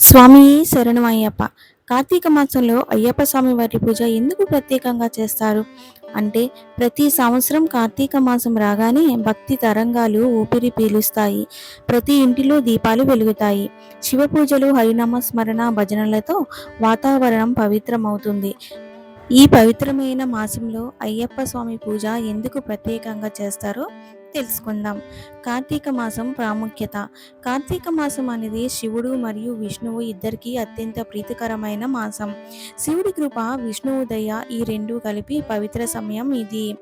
స్వామి శరణం అయ్యప్ప. కార్తీక మాసంలో అయ్యప్ప స్వామి వారి పూజ ఎందుకు ప్రత్యేకంగా చేస్తారు? అంటే ప్రతి సంవత్సరం కార్తీక మాసం రాగానే భక్తి తరంగాలు ఊపిరి పీలుస్తాయి. ప్రతి ఇంటిలో దీపాలు వెలుగుతాయి. శివ పూజలు హరినామ స్మరణ భజనలతో వాతావరణం పవిత్రమవుతుంది. ఈ పవిత్రమైన మాసంలో అయ్యప్ప స్వామి పూజ ఎందుకు ప్రత్యేకంగా చేస్తారో తెలుసుకుందాం. కార్తీక మాసం ప్రాముఖ్యత. కార్తీక మాసం అనేది శివుడు మరియు విష్ణువు ఇద్దరికి అత్యంత ప్రీతికరమైన మాసం. శివుడి కృప విష్ణువు దయ ఈ రెండు కలిపి పవిత్ర సమయం ఇది.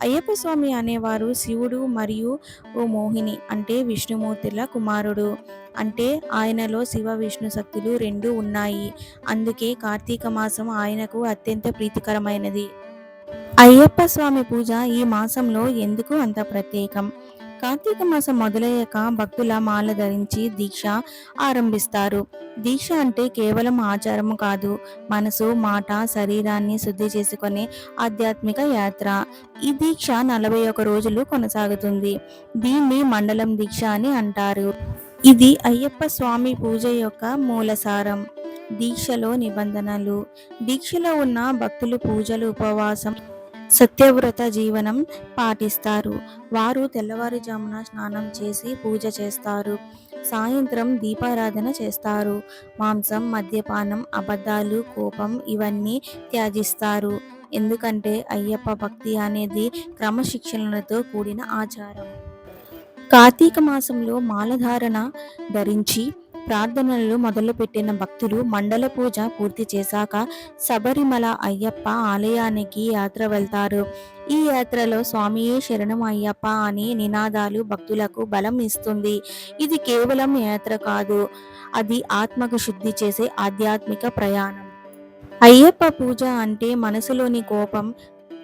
అయ్యప్ప స్వామి అనేవారు శివుడు మరియు ఓ మోహిని అంటే విష్ణుమూర్తుల కుమారుడు. అంటే ఆయనలో శివ విష్ణు శక్తులు రెండు ఉన్నాయి. అందుకే కార్తీక మాసం ఆయనకు అత్యంత ప్రీతికరమైనది. అయ్యప్ప స్వామి పూజ ఈ మాసంలో ఎందుకు అంత ప్రత్యేకం? కార్తీక మాసం మొదలయ్యాక భక్తుల మాల ధరించి దీక్ష ఆరంభిస్తారు. దీక్ష అంటే కేవలం ఆచారము కాదు మనసు మాట శరీరాన్ని శుద్ధి చేసుకునే ఆధ్యాత్మిక యాత్ర. ఈ దీక్ష నలభై ఒక రోజులు కొనసాగుతుంది. దీన్ని మండలం దీక్ష అని అంటారు. ఇది అయ్యప్ప స్వామి పూజ యొక్క మూలసారం దీక్షలో నిబంధనలు. దీక్షలో ఉన్న భక్తులు పూజలు ఉపవాసం సత్యవ్రత జీవనం పాటిస్తారు. వారు తెల్లవారుజామున స్నానం చేసి పూజ చేస్తారు. సాయంత్రం దీపారాధన చేస్తారు. మాంసం మద్యపానం అబద్ధాలు కోపం ఇవన్నీ త్యాజిస్తారు. ఎందుకంటే అయ్యప్ప భక్తి అనేది క్రమశిక్షణలతో కూడిన ఆచారం. కార్తీక మాసంలో మాలధారణ ధరించి ప్రార్థనలు మొదలుపెట్టిన భక్తులు మండల పూజ పూర్తి చేశాక శబరిమల అయ్యప్ప ఆలయానికి యాత్ర వెళ్తారు. ఈ యాత్రలో స్వామియే శరణం అయ్యప్ప అని నినాదాలు భక్తులకు బలం ఇస్తుంది. ఇది కేవలం యాత్ర కాదు అది ఆత్మకు శుద్ధి చేసే ఆధ్యాత్మిక ప్రయాణం. అయ్యప్ప పూజ అంటే మనసులోని కోపం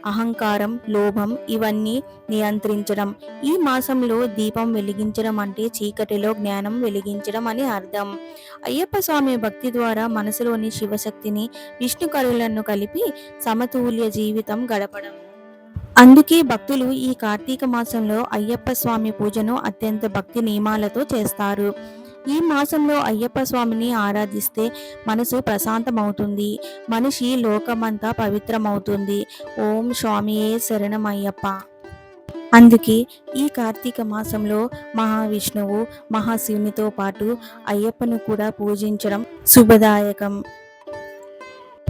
అహంకారం లోభం ఇవన్నీ నియంత్రించడం. ఈ మాసంలో దీపం వెలిగించడం అంటే చీకటిలో జ్ఞానం వెలిగించడం అని అర్థం. అయ్యప్ప స్వామి భక్తి ద్వారా మనసులోని శివశక్తిని విష్ణు కరులను కలిపి సమతుల్య జీవితం గడపడం. అందుకే భక్తులు ఈ కార్తీక మాసంలో అయ్యప్ప స్వామి పూజను అత్యంత భక్తి నియమాలతో చేస్తారు. ఈ మాసంలో అయ్యప్ప స్వామిని ఆరాధిస్తే మనసు ప్రశాంతమవుతుంది. మనిషి లోకమంతా పవిత్రమవుతుంది. ఓం స్వామియే శరణం అయ్యప్ప. అందుకే ఈ కార్తీక మాసంలో మహావిష్ణువు మహాశివునితో పాటు అయ్యప్పను కూడా పూజించడం శుభదాయకం.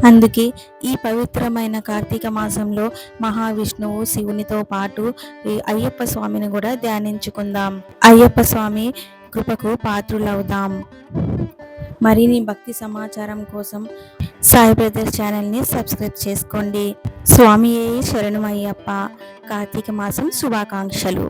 అందుకే ఈ పవిత్రమైన కార్తీక మాసంలో మహావిష్ణువు శివునితో పాటు అయ్యప్ప స్వామిని కూడా ధ్యానించుకుందాం. అయ్యప్ప స్వామి కృపకు పాత్రులవుదాం. మరిన్ని భక్తి సమాచారం కోసం సాయి బ్రదర్స్ ఛానల్ని సబ్స్క్రైబ్ చేసుకోండి. స్వామి శరణమయ్యప్ప కార్తీక మాసం శుభాకాంక్షలు.